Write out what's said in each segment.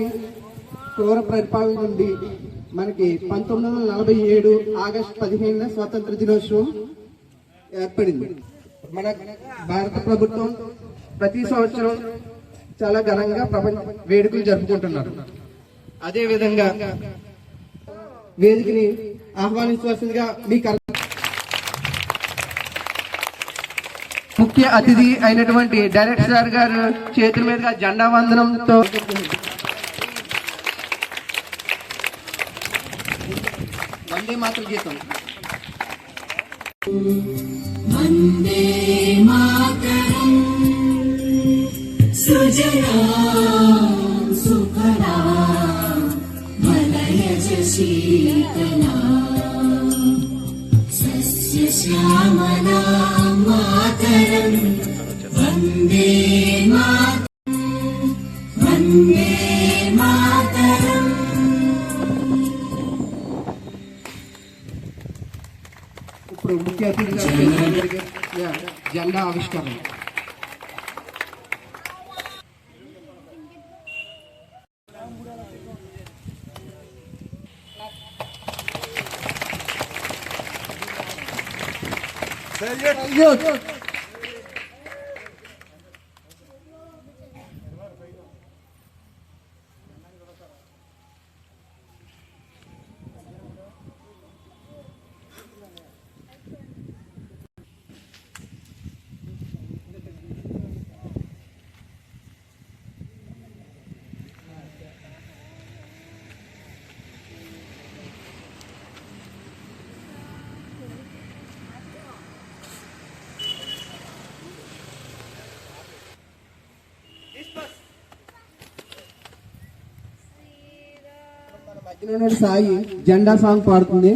గారి క్రూర పరిపాలన నుండి మనకి పంతొమ్మిది వందల నలభై ఏడు ఆగస్టు పదిహేను స్వాతంత్ర దినోత్సవం ఏర్పడింది మన భారత ప్రభుత్వం ప్రతి సంవత్సరం చాలా ఘనంగా ప్రపంచ వేడుకలు జరుపుకుంటున్నారు అదేవిధంగా వేదికని ఆహ్వానించవలసిందిగా మీకు ముఖ్య అతిథి అయినటువంటి డైరెక్టర్ గారు చేతుల మీదుగా జెండా వందనంతో वंदे मातृ गीतम वन्दे मातरम् सुजया सुफला मलयज शीतला सस्य श्यामला मातरम् वन्दे मा ആവിഷ്കരണം Yok, yok. మధ్యలోనే సాయి జెండా సాంగ్ పాడుతుంది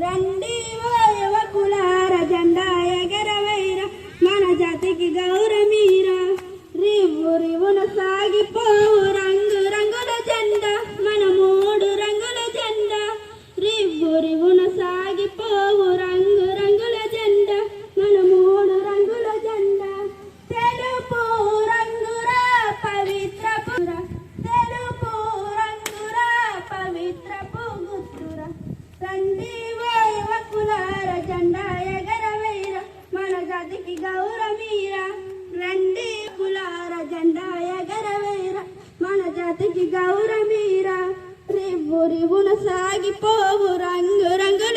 രണ്ട് జ్యోతి గౌరవీరా రండి కులార జెండా ఎగరవేరా మన జాతికి గౌరవీరా రివ్వు రివున సాగిపోవు రంగు రంగుల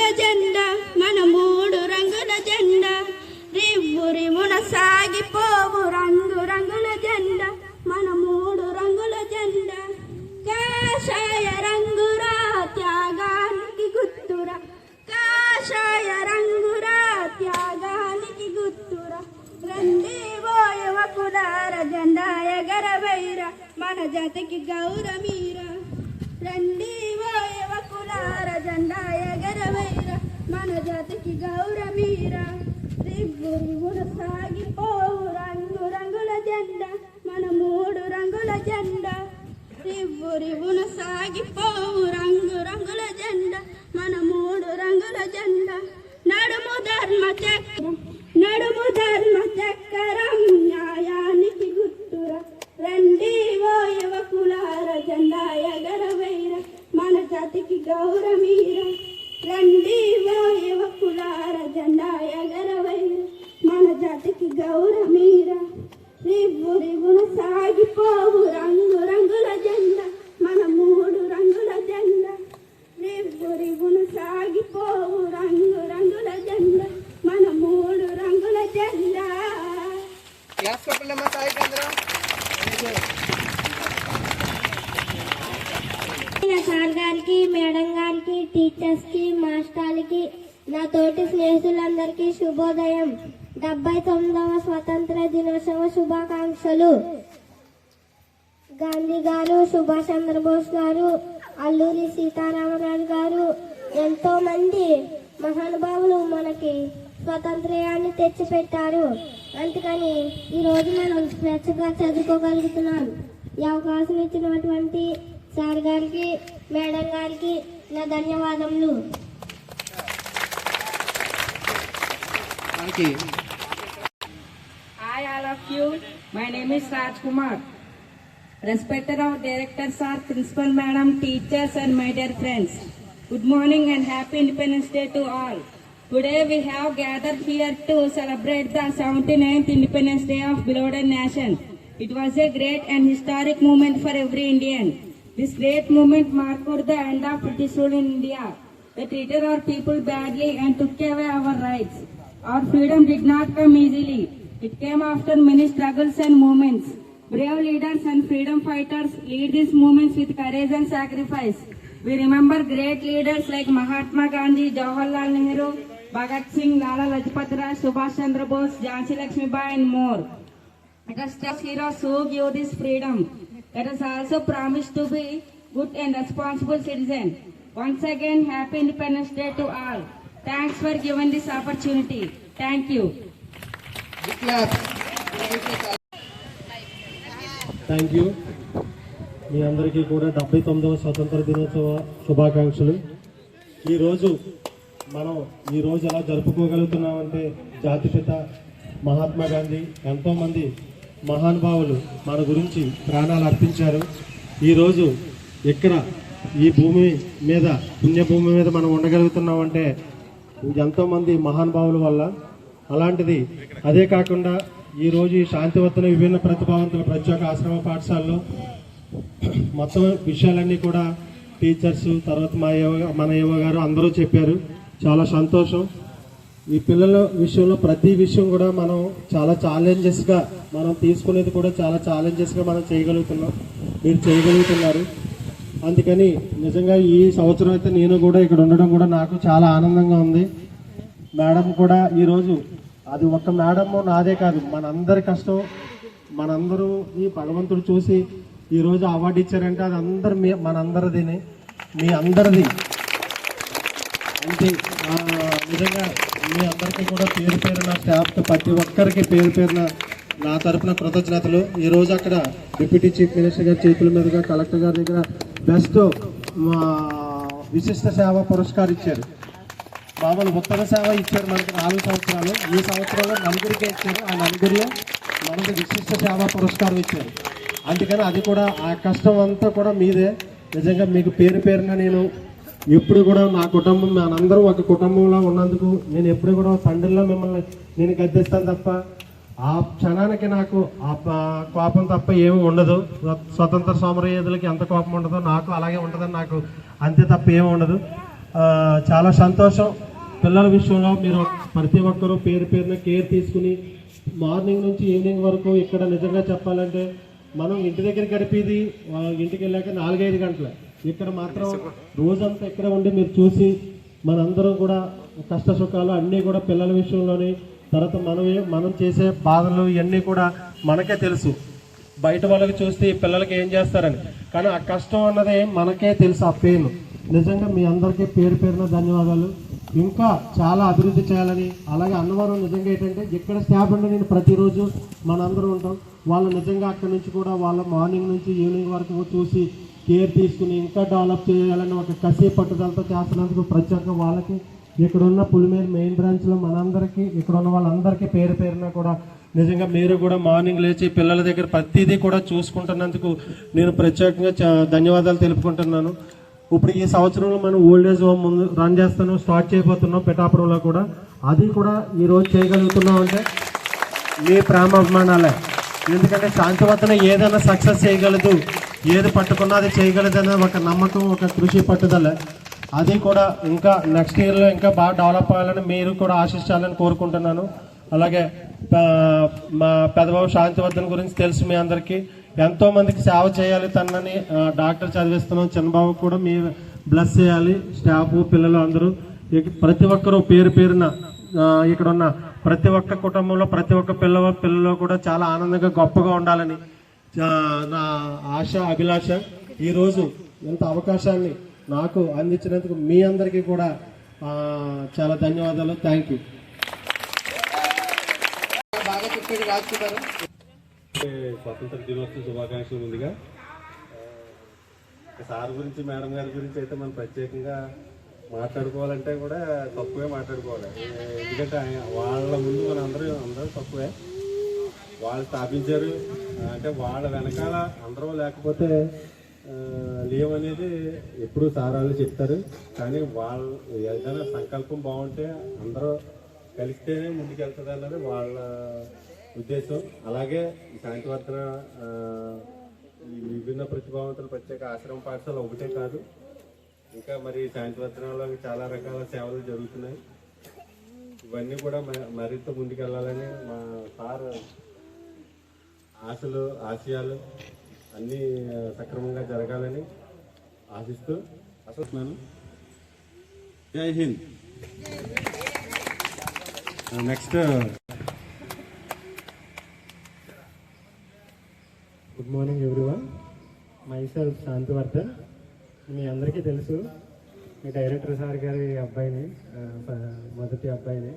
గర వైర మన జాతికి గౌరవీర రండి ఓ యువకులార జెండాయ గర వైర మన జాతికి గౌరవీర దిగురుగున సాగిపోవు రంగు రంగుల జెండా మన మూడు రంగుల జెండా రివ్వురివున సాగిపోవు రంగు రంగుల జెండా మన మూడు రంగుల జెండా నడుము ధర్మ చక్రం నడుము ధర్మ చక్రం న్యాయానికి గుర్తురా రండి ఓ యువకుల జెండా ఎగరవేర మన జాతికి గౌరవీర రండి ఓ యువకుల జెండా ఎగరవేర మన జాతికి గౌరవీర రివ్వు గుణ సాగిపోవు రంగు రంగుల జెండా మన మూడు రంగుల జెండా రివ్వు గుణ సాగిపోవు రంగు రంగుల జెండా మన మూడు రంగుల జెండా నా సార్ గారికి మేడం గారికి టీచర్స్కి మాస్టర్లకి నా తోటి స్నేహితులందరికీ శుభోదయం డెబ్బై తొమ్మిదవ స్వతంత్ర దినోత్సవ శుభాకాంక్షలు గాంధీ గారు సుభాష్ చంద్రబోస్ గారు అల్లూరి సీతారామరాజు గారు ఎంతో మంది మహానుభావులు మనకి స్వతంత్రయాన్ని తెచ్చిపెట్టారు అందుకని ఈరోజు మనం స్వేచ్ఛగా చదువుకోగలుగుతున్నాం ఈ అవకాశం ఇచ్చినటువంటి సార్ గారికి మేడం గారికి నా ధన్యవాదములు మనకి Hi all of you. My name is Raj Kumar. Respected our directors, our principal madam, teachers and my dear friends. Good morning and happy Independence Day to all. Today we have gathered here to celebrate the 79th Independence Day of beloved nation. It was a great and historic moment for every Indian. This great movement marked the end of British rule in India. They treated our people badly and took away our rights. Our freedom did not come easily. It came after many struggles and movements. Brave leaders and freedom fighters lead these movements with courage and sacrifice. We remember great leaders like Mahatma Gandhi, Jawaharlal Nehru, Bhagat Singh, Lala Lajpat Rai, Subhash Chandra Bose, Jhansi Lakshmi Bai and more. It just heroes who gave this freedom. Let us also promise to be good and responsible citizen Once again, Happy Independence Day to all. Thanks for giving this opportunity. Thank you. Thank you మీ అందరికీ కూడా డెబ్బై తొమ్మిదవ స్వతంత్ర దినోత్సవ శుభాకాంక్షలు ఈరోజు మనం ఈరోజు ఎలా జరుపుకోగలుగుతున్నామంటే జాతిపిత మహాత్మా గాంధీ ఎంతోమంది మహానుభావులు మన గురించి ప్రాణాలు అర్పించారు ఈరోజు ఇక్కడ ఈ భూమి మీద పుణ్యభూమి మీద మనం ఉండగలుగుతున్నాం అంటే ఎంతోమంది మహానుభావుల వల్ల అలాంటిది అదే కాకుండా ఈరోజు ఈ శాంతివర్తన విభిన్న ప్రతిభావంతుల ప్రత్యేక ఆశ్రమ పాఠశాలలో మొత్తం విషయాలన్నీ కూడా టీచర్స్ తర్వాత మా మన యువ గారు అందరూ చెప్పారు చాలా సంతోషం ఈ పిల్లల విషయంలో ప్రతి విషయం కూడా మనం చాలా ఛాలెంజెస్గా మనం తీసుకునేది కూడా చాలా ఛాలెంజెస్గా మనం చేయగలుగుతున్నాం మీరు చేయగలుగుతున్నారు అందుకని నిజంగా ఈ సంవత్సరం అయితే నేను కూడా ఇక్కడ ఉండడం కూడా నాకు చాలా ఆనందంగా ఉంది మేడం కూడా ఈరోజు అది ఒక మేడం నాదే కాదు మనందరి కష్టం మనందరూ ఈ భగవంతుడు చూసి ఈరోజు అవార్డు ఇచ్చారంటే అది అందరు మీ మనందరిదినే మీ అందరిది అంటే నిజంగా మీ అందరికీ కూడా పేరు పేరున స్టాఫ్కి ప్రతి ఒక్కరికి పేరు పేరున నా తరఫున కృతజ్ఞతలు ఈరోజు అక్కడ డిప్యూటీ చీఫ్ మినిస్టర్ గారి చేతుల మీదుగా కలెక్టర్ గారి దగ్గర బెస్ట్ విశిష్ట సేవ పురస్కారం ఇచ్చారు మామూలు ఉత్తమ సేవ ఇచ్చారు మనకి నాలుగు సంవత్సరాలు ఈ సంవత్సరంలో నలుగురికే ఇచ్చారు ఆ నలుగురిలో మనకి విశిష్ట సేవ పురస్కారం ఇచ్చారు అందుకని అది కూడా ఆ కష్టం అంతా కూడా మీదే నిజంగా మీకు పేరు పేరున నేను ఎప్పుడు కూడా నా కుటుంబం మనందరం ఒక కుటుంబంలో ఉన్నందుకు నేను ఎప్పుడు కూడా తండ్రిలో మిమ్మల్ని నేను గద్దిస్తాను తప్ప ఆ క్షణానికి నాకు ఆ కోపం తప్ప ఏమి ఉండదు స్వతంత్ర సమరయోధులకి ఎంత కోపం ఉండదో నాకు అలాగే ఉండదు నాకు అంతే తప్ప ఏమి ఉండదు చాలా సంతోషం పిల్లల విషయంలో మీరు ప్రతి ఒక్కరూ పేరు పేరున కేర్ తీసుకుని మార్నింగ్ నుంచి ఈవినింగ్ వరకు ఇక్కడ నిజంగా చెప్పాలంటే మనం ఇంటి దగ్గర గడిపేది ఇంటికి వెళ్ళాక నాలుగైదు గంటలు ఇక్కడ మాత్రం రోజంతా ఇక్కడ ఉండి మీరు చూసి మనందరం కూడా కష్ట సుఖాలు అన్నీ కూడా పిల్లల విషయంలోని తర్వాత మనం మనం చేసే బాధలు ఇవన్నీ కూడా మనకే తెలుసు బయట వాళ్ళకి చూస్తే పిల్లలకి ఏం చేస్తారని కానీ ఆ కష్టం అన్నది మనకే తెలుసు ఆ పెయిన్ నిజంగా మీ అందరికీ పేరు పేరున ధన్యవాదాలు ఇంకా చాలా అభివృద్ధి చేయాలని అలాగే అన్నవరం నిజంగా ఏంటంటే ఎక్కడ స్టాఫ్ ఉండే నేను ప్రతిరోజు మనందరూ ఉంటాం వాళ్ళు నిజంగా అక్కడి నుంచి కూడా వాళ్ళ మార్నింగ్ నుంచి ఈవినింగ్ వరకు చూసి కేర్ తీసుకుని ఇంకా డెవలప్ చేయాలని ఒక కసి పట్టుదలతో చేస్తున్నందుకు ప్రత్యేకంగా వాళ్ళకి ఇక్కడున్న ఉన్న పులిమేరు మెయిన్ బ్రాంచ్లో మనందరికీ ఇక్కడ ఉన్న వాళ్ళందరికీ పేరు పేరున కూడా నిజంగా మీరు కూడా మార్నింగ్ లేచి పిల్లల దగ్గర ప్రతిదీ కూడా చూసుకుంటున్నందుకు నేను ప్రత్యేకంగా ధన్యవాదాలు తెలుపుకుంటున్నాను ఇప్పుడు ఈ సంవత్సరంలో మనం ఓల్డ్ ఏజ్ హోమ్ ముందు రన్ చేస్తున్నాం స్టార్ట్ చేయబోతున్నాం పిఠాపురంలో కూడా అది కూడా ఈరోజు చేయగలుగుతున్నాం అంటే మీ ప్రేమాభిమానాలే ఎందుకంటే శాంతివర్ధన ఏదైనా సక్సెస్ చేయగలదు ఏది అది చేయగలదనే ఒక నమ్మకం ఒక కృషి పట్టుదల అది కూడా ఇంకా నెక్స్ట్ ఇయర్లో ఇంకా బాగా డెవలప్ అవ్వాలని మీరు కూడా ఆశించాలని కోరుకుంటున్నాను అలాగే మా పెదబాబు శాంతివర్ధన్ గురించి తెలుసు మీ అందరికీ ఎంతో మందికి సేవ చేయాలి తనని డాక్టర్ చదివిస్తున్నాం చిన్నబాబు కూడా మీ బ్లెస్ చేయాలి స్టాఫ్ పిల్లలు అందరూ ప్రతి ఒక్కరు పేరు పేరున ఇక్కడ ఉన్న ప్రతి ఒక్క కుటుంబంలో ప్రతి ఒక్క పిల్ల పిల్లలు కూడా చాలా ఆనందంగా గొప్పగా ఉండాలని నా ఆశ అభిలాష ఈరోజు ఇంత అవకాశాన్ని నాకు అందించినందుకు మీ అందరికీ కూడా చాలా ధన్యవాదాలు థ్యాంక్ యూ స్వాతంత్ర దినోత్సవ శుభాకాంక్షలు ముందుగా సార్ గురించి మేడం గారి గురించి అయితే మనం ప్రత్యేకంగా మాట్లాడుకోవాలంటే కూడా తక్కువే మాట్లాడుకోవాలి ఎందుకంటే వాళ్ళ ముందు మన అందరూ అందరూ తక్కువే వాళ్ళు స్థాపించారు అంటే వాళ్ళ వెనకాల అందరూ లేకపోతే లేవు అనేది ఎప్పుడు సారాలు చెప్తారు కానీ వాళ్ళు ఏదైనా సంకల్పం బాగుంటే అందరూ కలిస్తేనే ముందుకెళ్తుంది అన్నది వాళ్ళ ఉద్దేశం అలాగే శాంతివర్ధన విభిన్న ప్రతిభావంతులు ప్రత్యేక ఆశ్రమ పాఠశాల ఒకటే కాదు ఇంకా మరి శాంతివర్ధనలో చాలా రకాల సేవలు జరుగుతున్నాయి ఇవన్నీ కూడా మరింత ముందుకెళ్ళాలని మా సార్ ఆశలు ఆశయాలు అన్నీ సక్రమంగా జరగాలని ఆశిస్తూ అసలు జై Hind next good morning everyone Shanti Shantivardhan మీ అందరికీ తెలుసు మీ డైరెక్టర్ సార్ గారి అబ్బాయిని మొదటి అబ్బాయిని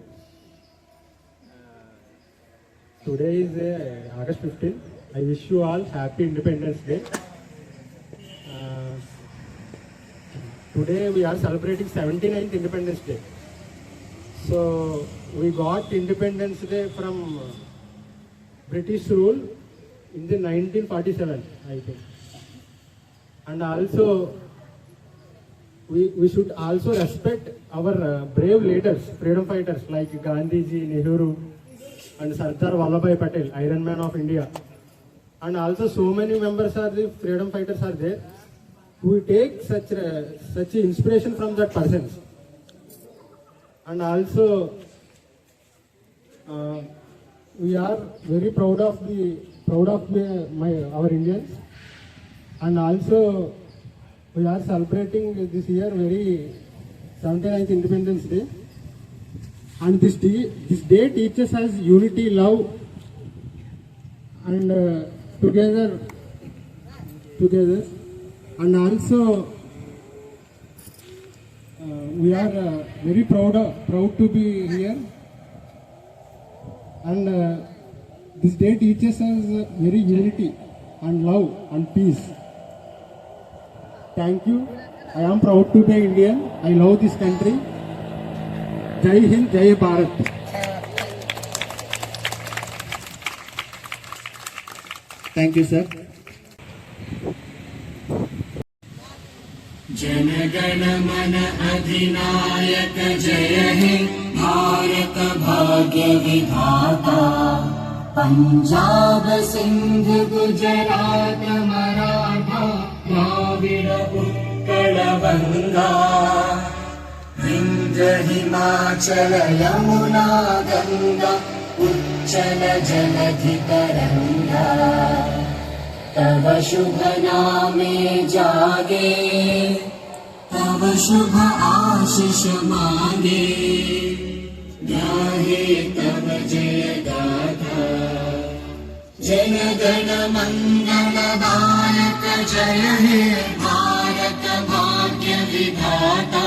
Today is uh, August 15. I wish you all happy Independence Day. Uh, today we are celebrating 79th Independence Day. So we got Independence Day from British rule in the 1947, I think. And also we should also respect our uh, brave leaders, freedom fighters like Gandhiji, Nehru, and Sardar Vallabhai Patel, Iron Man of India. And also so many members are the freedom fighters are there who take such uh, such inspiration from that persons. And also uh, we are very proud of the proud of the, my our Indians. And also we are celebrating this year very 79th Independence Day. And this day, this day teaches us unity, love, and uh, together, together, and also uh, we are uh, very proud of proud to be here. And uh, this day teaches us uh, very unity and love and peace. Thank you. I am proud to be Indian. I love this country. जय हिंद जय Bharat thank you sir जनगण मन अधिनायक जय हिंद भारत भाग्य विधाता पंजाब सिंध गुजरात मराठा द्राविड उत्कल हिमाचल यमुना गङ्गा उच्चल जलधि तव शुभ जागे तव शुभ आशिष मागे गाहे तव जय जन धन मन्य जय हे भाग्य विधाता